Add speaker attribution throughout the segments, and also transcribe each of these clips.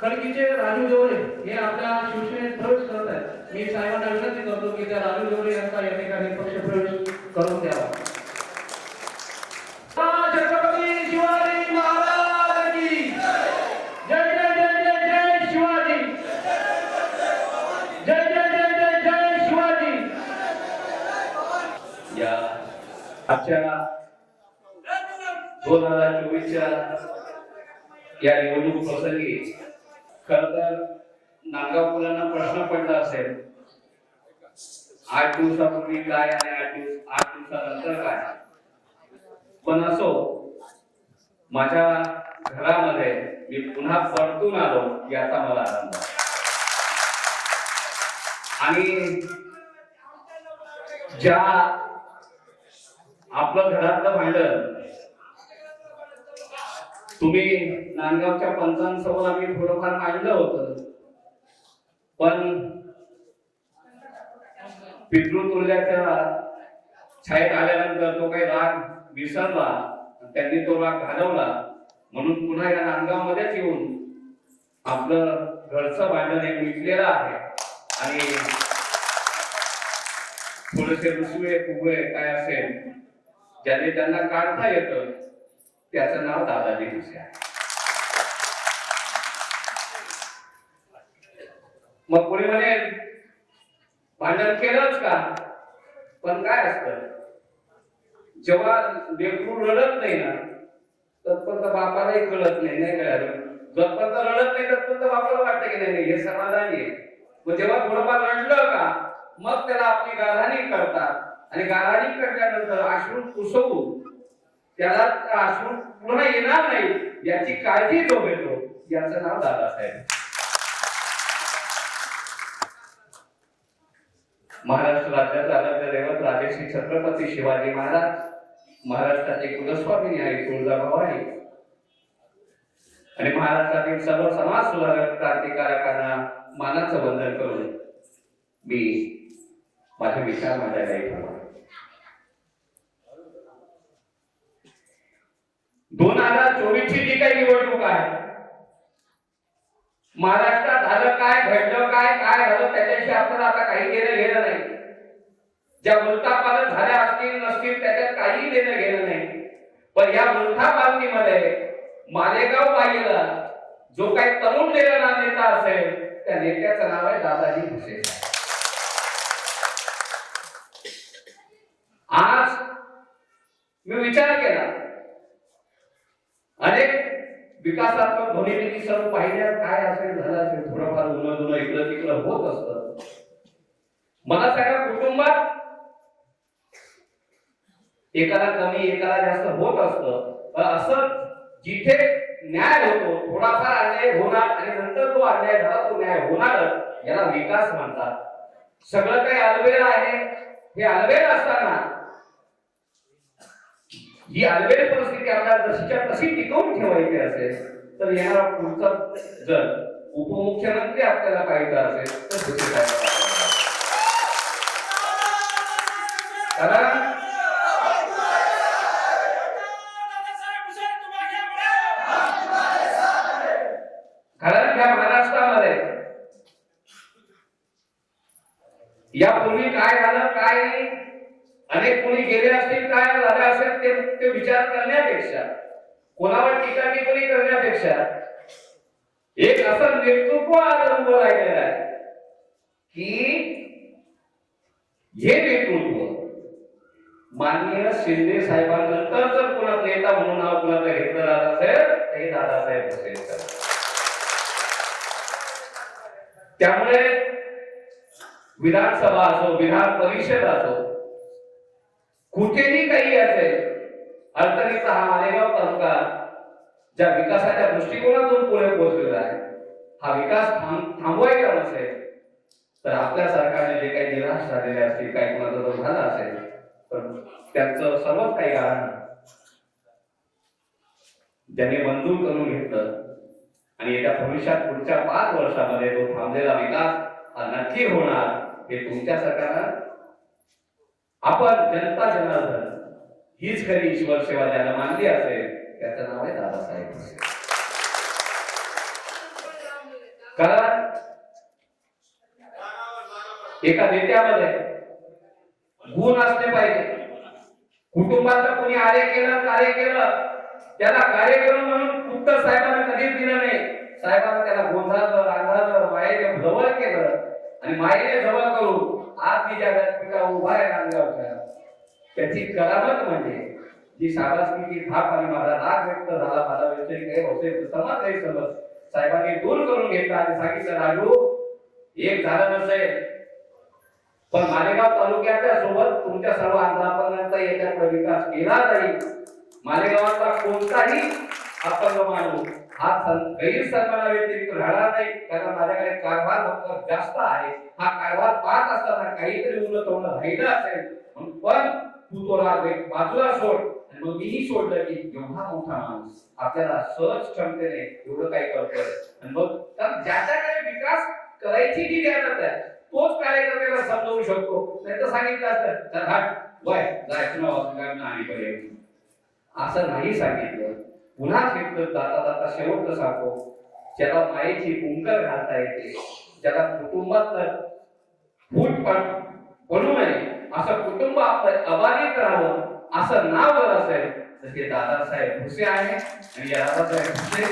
Speaker 1: खडकीचे राजू जोरे हे आपल्या शिवसेनेत प्रवेश करत आहेत. मी साहेबांना विनंती करतो की त्या राजू जोरे यांचा या ठिकाणी पक्ष प्रवेश करून द्यावा.
Speaker 2: आजच्या दोन हजार चोवीसच्या या निवडणूक प्रसंगी खर तर नांदगाव प्रश्न पडला असेल आठ दिवसापूर्वी काय आणि आठ दिवस आठ दिवसानंतर काय? पण असो माझ्या घरामध्ये मी पुन्हा परतून आलो याचा मला आनंद आणि ज्या आपलं घरातलं भांडण तुम्ही नांदगावच्या पंचांसमोर आम्ही थोडंफार मांडलं होतं. पण पितृतुल्याच्या छायेत आल्यानंतर तो काही राग विसरला त्यांनी तो राग घालवला. म्हणून पुन्हा या नांदगाव मध्येच येऊन आपलं घरचं भांडण हे मिटलेलं आहे. आणि थोडेसे रुसवे फुगवे काय असेल ज्याने त्यांना काढता येतं. त्याचं नाव दादाजी भुसे आहे. मग कोणी म्हणे भांडण केलंच का? पण काय असतं? जेव्हा लेकरू रडत नाही ना तत्पर्यंत बापालाही कळत नाही नाही कळलं जोपर्यंत रडत नाही तत्पर्यंत बापाला वाटतं की नाही नाही हे समाधानी आहे. मग जेव्हा थोडंफार रडलं का मग त्याला आपली गाराणी करतात. आणि गाराणी करल्यानंतर अश्रू पुसवून त्याला असून पुन्हा येणार नाही. याची काळजी जो घेतो याचं नाव दादासाहेब. महाराष्ट्र राज्याचा आराध्य दैवत राजेश्री छत्रपती शिवाजी महाराज. महाराष्ट्राचे कुलस्वामी आहे तुळजाभवानी. आणि महाराष्ट्रातील सर्व समाज सुधारक क्रांतिकारकांना मानाचं वंदन करून मी माझे विचार मांडायला येतो दोन हजार चोवीस ची जी काही निवडणूक आहे महाराष्ट्रात झालं काय घडलं काय काय झालं त्याच्याशी आपण आता काही घेणं घेणं नाही. ज्या वृत्तापालन झाल्या असतील नसतील त्याच्यात काही देणं घेणं नाही. पण या मृतापालनीमध्ये मालेगाव बाईला जो काही तरुण नेलेला नेता असेल त्या नेत्याचं नाव आहे दादाजी भुसे आज मी विचार केला अनेक विकासात्मक ध्वनिमिती सर्व पाहिल्या काय असेल झालं असेल थोडंफार उन्हा दुनं इकडं तिकडं होत असत. मला सगळ्या कुटुंबात एकाला कमी एकाला जास्त होत असत. असं जिथे न्याय होतो थोडाफार अन्याय होणार आणि नंतर तो अन्याय झाला तो न्याय होणार याला विकास म्हणतात. सगळं काही अलबेल आहे. हे अलबेल असताना ही आलेली परिस्थिती आपल्याला जशीच्या तशी टिकवून ठेवायची असेल तर येणारा पुढचा जर उपमुख्यमंत्री आपल्याला पाहिजे असेल तर तिथे काय कारण कारण या महाराष्ट्रामध्ये यापूर्वी काय झालं काय नाही अनेक कोणी गेले असतील काय झाले असेल ते ते विचार करण्यापेक्षा कोणावर टीका टिप्पणी करण्यापेक्षा एक असं नेतृत्व आज उभं राहिलेलं आहे की हे नेतृत्व माननीय शिंदे साहेबांनंतर जर कोणा नेता म्हणून नाव कुणाचं घेतलं जात असेल तर हे दादासाहेब भुसे त्यामुळे विधानसभा असो विधान परिषद असो कुठेही काही असेल अडचणीचा हा मालेगाव तालुका ज्या विकासाच्या दृष्टिकोनातून पुढे पोहोचलेला आहे हा विकास थांबवायचा नसेल तर आपल्या सरकारने जे काही निराश झालेले असतील काही कोणाचा जर झाला असेल तर त्यांचं सर्वच काही कारण ज्याने मंजूर करून घेतलं आणि येत्या भविष्यात पुढच्या पाच वर्षामध्ये तो थांबलेला विकास हा नक्की होणार हे तुमच्या सरकारनं आपण जनता जनार्दन हीच खरी ईश्वर सेवा ज्याला मानली असेल त्याचं नाव आहे दादासाहेब कारण एका नेत्यामध्ये गुण असले पाहिजे. कुटुंबाचं कोणी आर्य केलं कार्य केलं त्याला कार्यक्रम म्हणून फक्त साहेबांना कधीच दिलं नाही. साहेबांना त्याला गोंधळाचं रांधाचं मायेने जवळ केलं आणि मायेने जवळ करून आज मी ज्या व्यासपीठावर उभा आहे नांदगावच्या त्याची करामत म्हणजे जी शाबासकीची थाप आणि माझा राग व्यक्त झाला माझा विषय काही होते समाज काही समज साहेबांनी दूर करून घेतला आणि सांगितलं राजू एक झालं नसेल. पण मालेगाव तालुक्याच्या सोबत तुमच्या सर्व आंध्रापर्यंत याच्याकडे विकास केला नाही मालेगावाचा कोणताही अपंग माणूस हा सं- गैरसन्माना व्यतिरिक्त राहणार नाही. कारण माझ्याकडे कारभार फक्त जास्त आहे. हा कारभार पाहत असताना काहीतरी उन्नत होणं राहिलं असेल. पण तू तो राग बाजूला सोड. आणि मग मीही सोडलं की एवढा मोठा माणूस आपल्याला सहज क्षमतेने एवढं काही करतोय आणि मग तर ज्याच्याकडे विकास करायची जी ध्यानात आहे तोच कार्यकर्त्याला समजवू शकतो. नाही तर सांगितलं असतं तर हा वय जायचं ना आणि पर्याय असं नाही सांगितलं. पुन्हा सांगितलं जाता जाता शेवटचं सांगतो ज्याला मायेची उंकर घालता येते ज्याला कुटुंबात फूट पण पडू नये असं कुटुंब आपलं अबाधित राहावं. असं नाव असेल तर ते दादासाहेब भुसे आहे आणि या दादासाहेब भुसे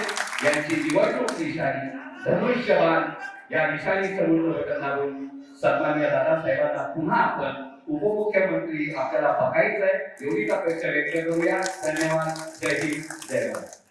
Speaker 2: यांची निवडणूक निशाणी धनुष्यबाण या निशाणी सर्व घटनावरून सन्मान्य दादासाहेबांना पुन्हा आपण उपमुख्यमंत्री आपल्याला बघायचं आहे एवढीच अपेक्षा व्यक्त करूया. धन्यवाद. जय हिंद. जय भारत.